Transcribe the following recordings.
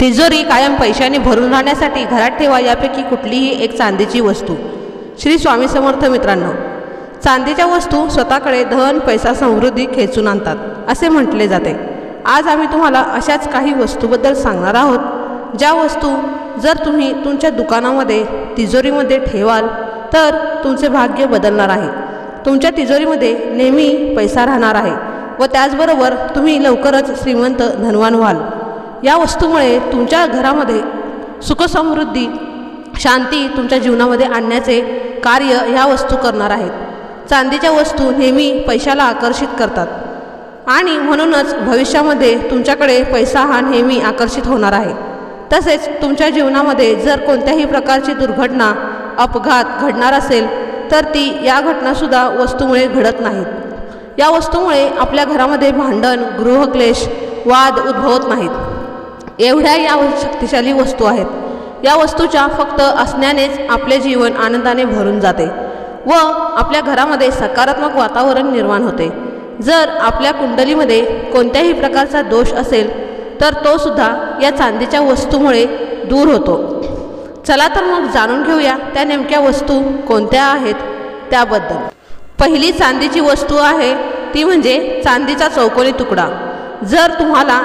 तिजोरी कायम पैशाने भरून राहण्यासाठी घरात ठेवा यापैकी कुठलीही एक चांदीची वस्तू. श्री स्वामी समर्थ मित्रांनो चांदीच्या वस्तू स्वतःकडे धन पैसा समृद्धी खेचून आणतात असे म्हटले जाते. आज आम्ही तुम्हाला अशाच काही वस्तूबद्दल सांगणार आहोत ज्या वस्तू जर तुम्ही तुमच्या दुकानामध्ये तिजोरीमध्ये ठेवाल तर तुमचे भाग्य बदलणार आहे. तुमच्या तिजोरीमध्ये नेहमी पैसा राहणार आहे व त्याचबरोबर तुम्ही लवकरच श्रीमंत धनवान व्हाल. या वस्तूमुळे तुमच्या घरामध्ये सुखसमृद्धी शांती तुमच्या जीवनामध्ये आणण्याचे कार्य ह्या वस्तू करणार आहेत. चांदीच्या वस्तू नेहमी पैशाला आकर्षित करतात. आणि म्हणूनच भविष्यामध्ये तुमच्याकडे पैसा हा नेहमी आकर्षित होणार आहे. तसेच तुमच्या जीवनामध्ये जर कोणत्याही प्रकारची दुर्घटना अपघात घडणार असेल तर ती या घटनासुद्धा वस्तूमुळे घडत नाहीत. या वस्तूमुळे आपल्या घरामध्ये भांडण गृहक्लेश वाद उद्भवत नाहीत. एवढ्या या शक्तिशाली वस्तू आहेत. या वस्तूच्या फक्त असण्यानेच आपले जीवन आनंदाने भरून जाते व आपल्या घरामध्ये सकारात्मक वातावरण निर्माण होते. जर आपल्या कुंडलीमध्ये कोणत्याही प्रकारचा दोष असेल तर तो सुद्धा या चांदीच्या वस्तूमुळे दूर होतो. चला तर मग जाणून घेऊया त्या नेमक्या वस्तू कोणत्या आहेत त्याबद्दल. पहिली चांदीची वस्तू आहे ती म्हणजे चांदीचा चौकोनी तुकडा. जर तुम्हाला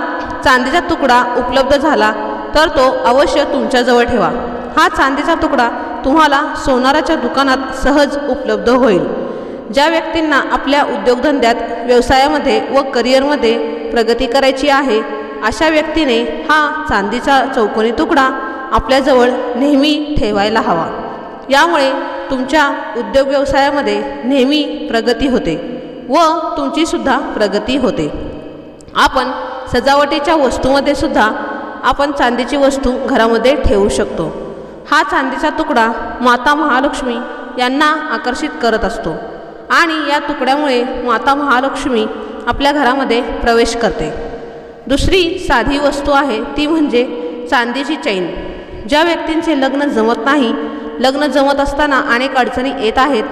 चांदीचा तुकडा उपलब्ध झाला तर तो अवश्य तुमच्याजवळ ठेवा. हा चांदीचा तुकडा तुम्हाला सोनाराच्या दुकानात सहज उपलब्ध होईल. ज्या व्यक्तींना आपल्या उद्योगधंद्यात व्यवसायामध्ये व करिअरमध्ये प्रगती करायची आहे अशा व्यक्तीने हा चांदीचा चौकोनी तुकडा आपल्याजवळ नेहमी ठेवायला हवा. यामुळे तुमच्या उद्योग व्यवसायामध्ये नेहमी प्रगती होते व तुमचीसुद्धा प्रगती होते. आपण सजावटीच्या वस्तूमध्ये सुद्धा आपण चांदीची वस्तू घरामध्ये ठेवू शकतो. हा चांदीचा तुकडा माता महालक्ष्मी यांना आकर्षित करत असतो आणि या तुकड्यामुळे माता महालक्ष्मी आपल्या घरामध्ये प्रवेश करते. दुसरी साधी वस्तू आहे ती म्हणजे चांदीची चैन. ज्या व्यक्तींचे लग्न जमत नाही लग्न जमत असताना अनेक अडचणी येत आहेत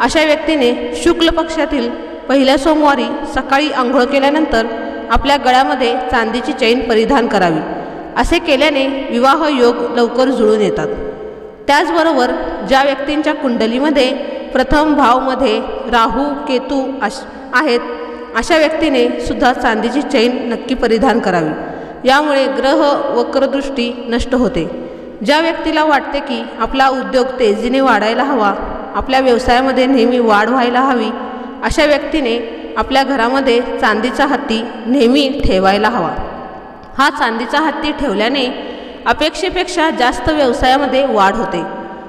अशा व्यक्तीने शुक्ल पक्षातील पहिल्या सोमवारी सकाळी आंघोळ केल्यानंतर आपल्या गळ्यामध्ये चांदीची चैन परिधान करावी. असे केल्याने विवाह योग लवकर जुळून येतात. त्याचबरोबर ज्या व्यक्तींच्या कुंडलीमध्ये प्रथम भावमध्ये राहू केतू अश आहेत अशा व्यक्तीने सुद्धा चांदीची चैन नक्की परिधान करावी. यामुळे ग्रह वक्रदृष्टी नष्ट होते. ज्या व्यक्तीला वाटते की आपला उद्योग तेजीने वाढायला हवा आपल्या व्यवसायामध्ये नेहमी वाढ व्हायला हवी अशा व्यक्तीने आपल्या घरामध्ये चांदीचा हत्ती नेहमी ठेवायला हवा. हा चांदीचा हत्ती ठेवल्याने अपेक्षेपेक्षा जास्त व्यवसायामध्ये वाढ होते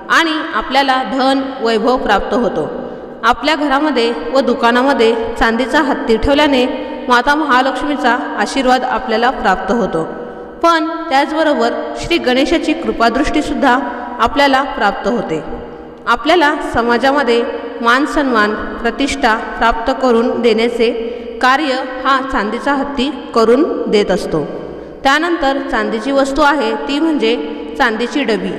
आणि आपल्याला धन वैभव प्राप्त होतो. आपल्या घरामध्ये व दुकानामध्ये चांदीचा हत्ती ठेवल्याने माता महालक्ष्मीचा आशीर्वाद आपल्याला प्राप्त होतो. पण त्याचबरोबर श्री गणेशाची कृपादृष्टीसुद्धा आपल्याला प्राप्त होते. आपल्याला समाजामध्ये मान सन्मान प्रतिष्ठा प्राप्त करून देण्याचे कार्य हा चांदीचा हत्ती करून देत असतो. त्यानंतर चांदीची वस्तू आहे ती म्हणजे चांदीची डबी.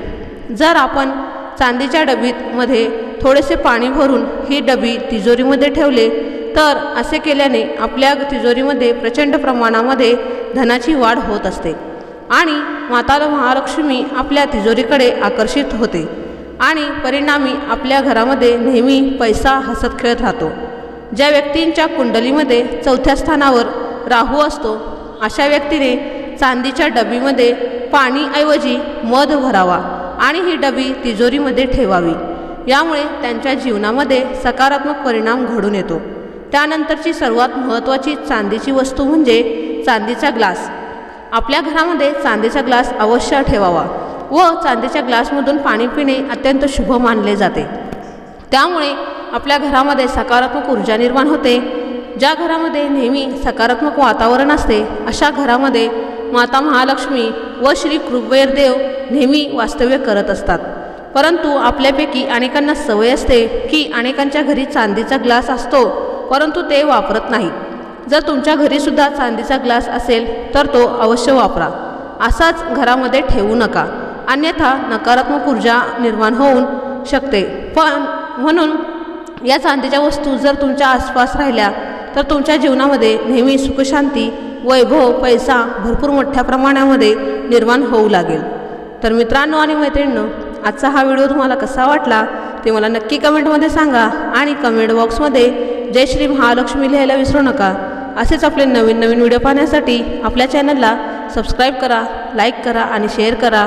जर आपण चांदीच्या डबीतमध्ये थोडेसे पाणी भरून ही डबी तिजोरीमध्ये ठेवले तर असे केल्याने आपल्या तिजोरीमध्ये प्रचंड प्रमाणामध्ये धनाची वाढ होत असते आणि माता महालक्ष्मी आपल्या तिजोरीकडे आकर्षित होते. आणि परिणामी आपल्या घरामध्ये नेहमी पैसा हसत खेळत राहतो. ज्या व्यक्तींच्या कुंडलीमध्ये चौथ्या स्थानावर राहू असतो अशा व्यक्तीने चांदीच्या डबीमध्ये पाणीऐवजी मध भरावा आणि ही डबी तिजोरीमध्ये ठेवावी. यामुळे त्यांच्या जीवनामध्ये सकारात्मक परिणाम घडून येतो. त्यानंतरची सर्वात महत्त्वाची चांदीची वस्तू म्हणजे चांदीचा ग्लास. आपल्या घरामध्ये चांदीचा ग्लास अवश्य ठेवावा. व चांदीच्या ग्लासमधून पाणी पिणे अत्यंत शुभ मानले जाते. त्यामुळे आपल्या घरामध्ये सकारात्मक ऊर्जा निर्माण होते. ज्या घरामध्ये नेहमी सकारात्मक वातावरण असते अशा घरामध्ये माता महालक्ष्मी व श्री कृपेरदेव नेहमी वास्तव्य करत असतात. परंतु आपल्यापैकी अनेकांना सवय असते की अनेकांच्या घरी चांदीचा ग्लास असतो परंतु ते वापरत नाही. जर तुमच्या घरीसुद्धा चांदीचा ग्लास असेल तर तो अवश्य वापरा. असाच घरामध्ये ठेवू नका. अन्यथा नकारात्मक ऊर्जा निर्माण होऊन शकते. पण म्हणून या चांदीच्या वस्तू जर तुमच्या आसपास राहिल्या तर तुमच्या जीवनामध्ये नेहमी सुखशांती वैभव पैसा भरपूर मोठ्या प्रमाणामध्ये निर्माण होऊ लागेल. तर मित्रांनो आणि मैत्रिणींनो आजचा हा व्हिडिओ तुम्हाला कसा वाटला ते मला नक्की कमेंटमध्ये सांगा आणि कमेंट बॉक्समध्ये जय श्री महालक्ष्मी लिहायला विसरू नका. असेच आपले नवीन नवीन व्हिडिओ पाहण्यासाठी आपल्या चॅनलला सबस्क्राईब करा लाईक करा आणि शेअर करा.